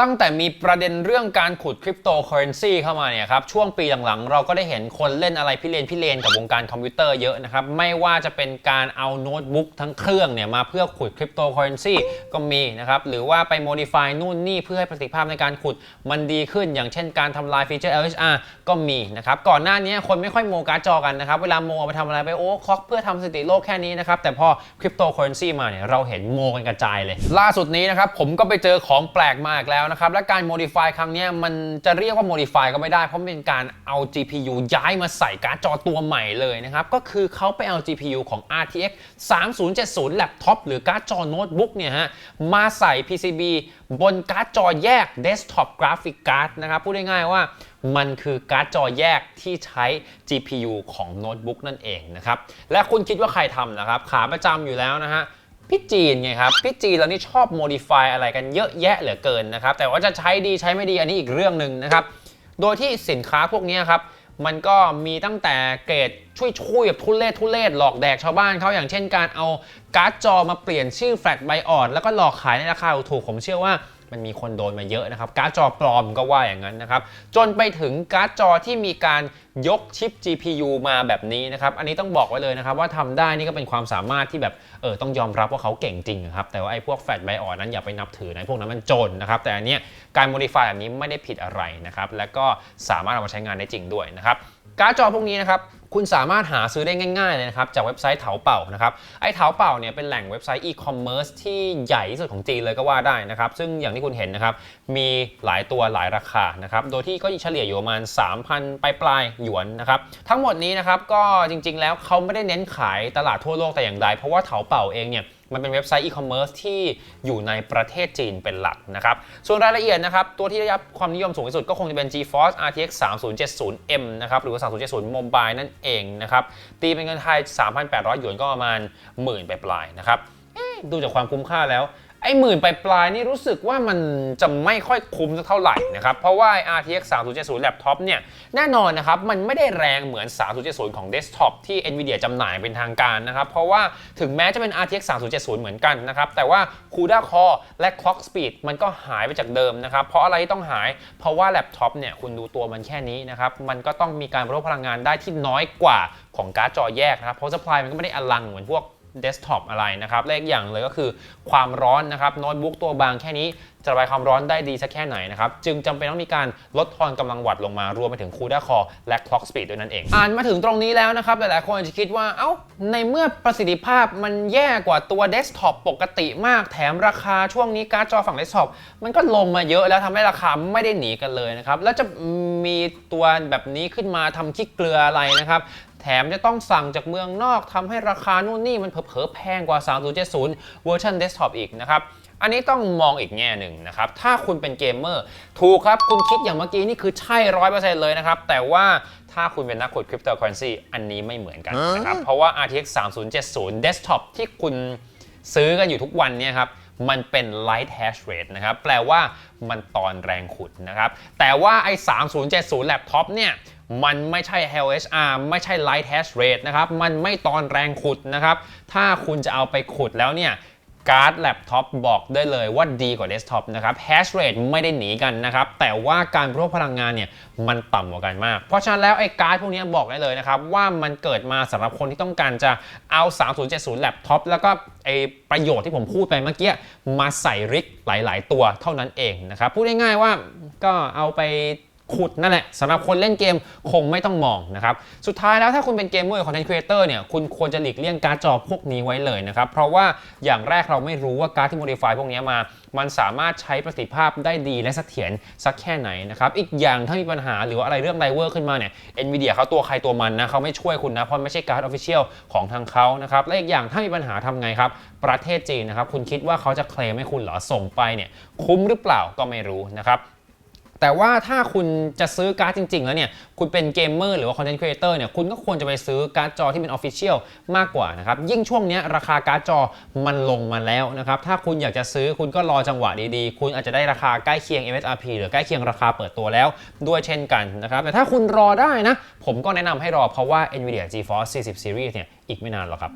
ตั้งแต่มีประเด็นเรื่องการขุดคริปโตเคอเรนซีเข้ามาเนี่ยครับช่วงปีหลังๆ เราก็ได้เห็นคนเล่นอะไรพิเรนพิเรนกับวงการคอมพิวเตอร์เยอะนะครับไม่ว่าจะเป็นการเอาโน้ตบุ๊กทั้งเครื่องเนี่ยมาเพื่อขุดคริปโตเคอเรนซีก็มีนะครับหรือว่าไปโมดิฟายนู่นนี่เพื่อให้ประสิทธิภาพในการขุดมันดีขึ้น อย่างเช่นการทำลายฟีเจอร์ LHR ก็มีนะครับก่อนหน้านี้คนไม่ค่อยโมการ์ดจอกันนะครับเวลาโมเอาไปทำอะไรไปโอ้ค็อกเพื่อทำสถิติโลกแค่นี้นะครับแต่พอคริปโตเคอเรนซีมาเนี่ยเราเห็นโมกันกระจายเลย ล่าสุดนี้นะครับผมก็ไปเจอของแปลกมาอีกแล้วนะครับ และการ modify ครั้งนี้มันจะเรียกว่า modify ก็ไม่ได้ เพราะเป็นการเอา GPU ย้ายมาใส่การ์ดจอตัวใหม่เลยนะครับ ก็คือเขาไปเอา GPU ของ RTX 3070 Laptop หรือการ์ดจอโน้ตบุ๊กเนี่ยฮะ มาใส่ PCB บนการ์ดจอแยก Desktop Graphic Card นะครับ พูดง่ายๆว่ามันคือการ์ดจอแยกที่ใช้ GPU ของโน้ตบุ๊กนั่นเองนะครับ และคุณคิดว่าใครทำนะครับ ขาประจำอยู่แล้วนะฮะ พี่จีนไงครับ พี่จีนเรานี่ชอบโมดิฟายอะไรกันเยอะแยะเหลือเกินนะครับ แต่ว่าจะใช้ดีใช้ไม่ดีอันนี้อีกเรื่องหนึ่งนะครับ โดยที่สินค้าพวกนี้ครับ มันก็มีตั้งแต่เกรดช่วยช่วยแบบทุเลศทุเลศหลอกแดกชาวบ้านเขาอย่างเช่นการเอาการ์ดจอมาเปลี่ยนชื่อแฟลชไบออดแล้วก็หลอกขายในราคาถูกผมเชื่อว่า มันมีคนโดนมาเยอะนะครับ การ์ดจอปลอมก็ว่าอย่างนั้นนะครับ จนไปถึงการ์ดจอที่มีการยกชิป GPU มาแบบนี้นะครับ อันนี้ต้องบอกไว้เลยนะครับ ว่าทำได้นี่ก็เป็นความสามารถที่แบบเออต้องยอมรับว่าเขาเก่งจริงครับ แต่ว่าไอ้พวกแฟลชไบออดนั้นอย่าไปนับถือนะพวกนั้นมันจนนะครับ แต่อันเนี้ยการ modify แบบนี้ไม่ได้ผิดอะไรนะครับ แล้วก็สามารถเอามาใช้งานได้จริงด้วยนะครับ การ์ดจอพวกนี้นะครับ คุณสามารถหาซื้อได้ง่ายๆเลยนะครับจากเว็บไซต์เถาเป่านะครับไอ้เถาเป่าเนี่ยเป็นแหล่งเว็บไซต์อีคอมเมิร์ซที่ใหญ่ที่สุดของจีนเลยก็ว่าได้นะครับซึ่งอย่างที่คุณเห็นนะครับมีหลายตัวหลายราคานะครับโดยที่ก็เฉลี่ยอยู่ประมาณ 3,000ปลายปลายๆหยวนนะครับทั้งหมดนี้นะครับก็จริงๆแล้วเขาไม่ได้เน้นขายตลาดทั่วโลกแต่อย่างใดเพราะว่าเถาเป่าเองเนี่ย มันเป็นเว็บไซต์อีคอมเมิร์ซที่อยู่ในประเทศจีนเป็นหลักนะครับ ส่วนรายละเอียดนะครับ ตัวที่ได้รับความนิยมสูงที่สุดก็คงจะเป็น GeForce RTX 3070M นะครับ หรือว่า 3070 Mobile นั่นเองนะครับ ตีเป็นเงินไทย 3,800 หยวนก็ประมาณหมื่นปลายๆนะครับดูจากความคุ้มค่าแล้ว หมื่นปลายๆนี่รู้สึกว่ามันจะไม่ค่อยคุ้มสักเท่าไหร่นะครับ เพราะว่า RTX 3070 Laptop เนี่ยแน่นอนนะครับ มันไม่ได้แรงเหมือน 3070 ของ Desktop ที่ Nvidia จำหน่ายเป็นทางการนะครับ เพราะว่าถึงแม้จะเป็น RTX 3070 เหมือนกันนะครับ แต่ว่า CUDA Core และ Clock Speed มันก็หายไปจากเดิมนะครับ เพราะอะไรที่ต้องหาย เพราะว่าแล็ปท็อปเนี่ยคุณดูตัวมันแค่นี้นะครับมันก็ต้องมีการบริโภคพลังงานได้ที่น้อยกว่าของการ์ดจอแยกนะครับเพราะ supply มันก็ไม่ได้อลังเหมือนพวก เดสก์ท็อปอะไรนะครับและอีกอย่างเลยก็คือความร้อนนะครับโน้ตบุ๊กตัวบางแค่นี้จะระบายความร้อนได้ดีสักแค่ไหนนะครับ จึงจำเป็นต้องมีการลดทอนกำลังวัตต์ลงมารวมไปถึง CUDA Core และ Clock Speed ด้วยนั่นเอง อ่านมาถึงตรงนี้แล้วนะครับ หลายๆคนจะคิดว่า เอ้า ในเมื่อประสิทธิภาพมันแย่กว่าตัวเดสก์ท็อปปกติมากแถมราคาช่วงนี้การ์ดจอฝั่งเดสก์ท็อปมันก็ลงมาเยอะแล้วทำให้ราคาไม่ได้หนีกันเลยนะครับ แล้วจะมีตัวแบบนี้ขึ้นมาทำขี้เกลืออะไรนะครับ แถมจะต้องสั่งจากเมืองนอกทำให้ราคานู่นนี่มันเผลอๆแพงกว่า 3070 เวอร์ชันเดสก์ท็อปอีกนะครับอันนี้ต้องมองอีกแง่หนึ่งนะครับ ถ้าคุณเป็นเกมเมอร์ ถูกครับ คุณคิดอย่างเมื่อกี้นี่คือใช่ร้อยเปอร์เซ็นต์เลยนะครับ แต่ว่าถ้าคุณเป็นนักขุดคริปโตเคอเรนซีอันนี้ไม่เหมือนกันนะครับ เพราะว่า RTX 3070 Desktop ที่คุณซื้อกันอยู่ทุกวันเนี่ยครับ มันเป็น light hash rate นะครับ แปลว่ามันตอนแรงขุดนะครับ แต่ว่าไอ้3070 Laptop เนี่ย มันไม่ใช่ LHR ไม่ใช่ light hash rate นะครับ มันไม่ตอนแรงขุดนะครับ ถ้าคุณจะเอาไปขุดแล้วเนี่ยการ์ดแล็ปท็อปบอกได้เลยว่าดีกว่าเดสก์ท็อปนะครับแฮชเรทไม่ได้หนีกันนะครับ แต่ว่าการริโภคพลังงานเนี่ยมันต่ำกว่ากันมาก เพราะฉะนั้นแล้วไอ้การ์ดพวกนี้บอกได้เลยนะครับ ว่ามันเกิดมาสำหรับคนที่ต้องการจะเอา 3070แล็ปท็อปแล้วก็ไอ้ประโยชน์ที่ผมพูดไปเมื่อกี้มาใส่ริกหลาย ๆ ตัวเท่านั้นเองนะครับ พูดง่ายๆว่าก็เอาไป ขุดนั่นแหละสำหรับคนเล่นเกมคงไม่ต้องมองนะครับ สุดท้ายแล้วถ้าคุณเป็นเกมเมอร์คอนเทนต์ครีเอเตอร์เนี่ยคุณควรจะหลีกเลี่ยงการ์ดจอพวกนี้ไว้เลยนะครับ เพราะว่าอย่างแรกเราไม่รู้ว่าการ์ดที่โมดิฟายพวกนี้มา มันสามารถใช้ประสิทธิภาพได้ดีและเสถียรสักแค่ไหนนะครับ อีกอย่างถ้ามีปัญหาหรือว่าอะไรเรื่องไดเวอร์ขึ้นมาเนี่ย NVIDIA เขาตัวใครตัวมันนะเขาไม่ช่วยคุณนะเพราะไม่ใช่การ์ดออฟฟิเชียลของทางเขานะครับและอีกอย่างถ้ามีปัญหาทำไงครับประเทศจีนนะครับคุณคิดว่าเขาจะเคลมให้คุณเหรอส่งไปเนี่ยคุ้มหรือเปล่าก็ไม่รู้นะครับ แต่ว่าถ้าคุณจะซื้อการ์ดจริง ๆ แล้วเนี่ย คุณเป็นเกมเมอร์หรือว่าคอนเทนต์ครีเอเตอร์เนี่ย คุณก็ควรจะไปซื้อการ์ดจอที่เป็นออฟฟิเชียลมากกว่านะครับ ยิ่งช่วงนี้ราคาการ์ดจอมันลงมาแล้วนะครับ ถ้าคุณอยากจะซื้อคุณก็รอจังหวะดีๆ คุณอาจจะได้ราคาใกล้เคียง MSRP หรือใกล้เคียงราคาเปิดตัวแล้วด้วยเช่นกันนะครับ แต่ถ้าคุณรอได้นะ ผมก็แนะนำให้รอเพราะว่า NVIDIA GeForce 40 Series เนี่ยอีกไม่นานหรอกครับ